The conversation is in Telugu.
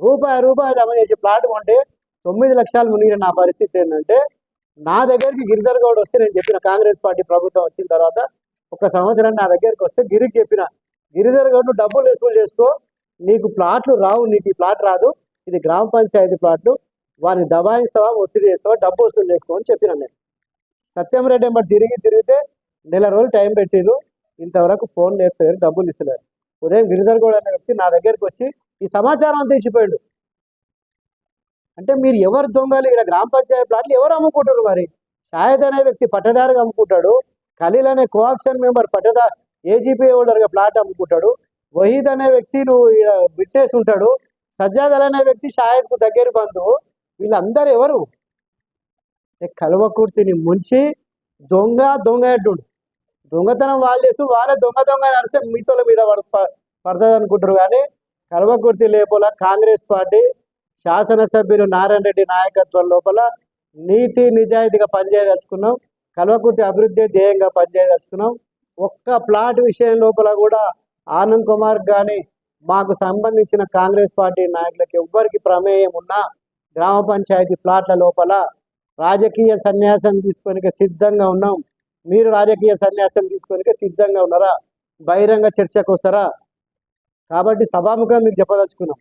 రూపాయి రూపాయి జమ చేసి ప్లాట్ కొంటే తొమ్మిది లక్షలు మునిగిన నా పరిస్థితి ఏంటంటే నా దగ్గరికి గిరిధర్ గౌడ్ వస్తే నేను చెప్పిన కాంగ్రెస్ పార్టీ ప్రభుత్వం వచ్చిన తర్వాత ఒక సంవత్సరం నా దగ్గరికి వస్తే గిరికి చెప్పిన గిరిధర్ గౌడ్ డబ్బులు వసూలు చేసుకో నీకు ప్లాట్లు రావు నీకు ఈ ప్లాట్ రాదు ఇది గ్రామ పంచాయతీ ప్లాట్లు వారిని దబాయిస్తావా ఒత్తిడి చేస్తావా డబ్బు వసూలు చేసుకో అని చెప్పిన నేను. సత్యం రెడ్డి ఎంబడి తిరిగి తిరిగితే నెల రోజులు టైం పెట్టిరు ఇంతవరకు ఫోన్ లేకపోయారు డబ్బులు ఇస్తలేరు. ఉదయం గిరిధర్ గౌడ్ అనే వ్యక్తి నా దగ్గరికి వచ్చి ఈ సమాచారం అంతా ఇచ్చిపోయాడు. అంటే మీరు ఎవరు దొంగలు? ఇక్కడ గ్రామ పంచాయతీ ప్లాట్లు ఎవరు అమ్ముకుంటారు మరి? షాయద్ అనే వ్యక్తి పట్టదారుగా అమ్ముకుంటాడు. ఖలీల్ అనే కోఆప్షన్ మెంబర్ పట్టదా ఏజీపీ హోల్డర్గా ప్లాట్ అమ్ముకుంటాడు. వహీద్ అనే వ్యక్తి నువ్వు ఈడ బిట్టేసి ఉంటాడు. సజ్జాద్ అనే వ్యక్తి షాయద్కు దగ్గర బంధువు వీళ్ళందరూ ఎవరు? ఏ ముంచి దొంగ దొంగ అంటుండు. దొంగతనం వాళ్ళు చేస్తూ వాళ్ళే దొంగ దొంగ నడిస్తే మీతోల మీద పడ పడుతుంది అనుకుంటారు కానీ కల్వకుర్తి లేపల కాంగ్రెస్ పార్టీ శాసనసభ్యులు నారాయణ రెడ్డి నాయకత్వం లోపల నీతి నిజాయితీగా పనిచేయదలుచుకున్నాం. కల్వకుర్తి అభివృద్ధి ధ్యేయంగా పనిచేయదలుచుకున్నాం. ఒక్క ప్లాట్ విషయం లోపల కూడా ఆనంద్ కుమార్ కానీ మాకు సంబంధించిన కాంగ్రెస్ పార్టీ నాయకులకి ఎవ్వరికి ప్రమేయం ఉన్నా గ్రామ పంచాయతీ ప్లాట్ల లోపల రాజకీయ సన్యాసం తీసుకొనిక సిద్ధంగా ఉన్నాం. మీరు రాజకీయ సన్యాసం తీసుకొనిక సిద్ధంగా ఉన్నారా? బహిరంగ చర్చకు వస్తారా? కాబట్టి సభాముఖంగా మీకు చెప్పదలుచుకున్నాం.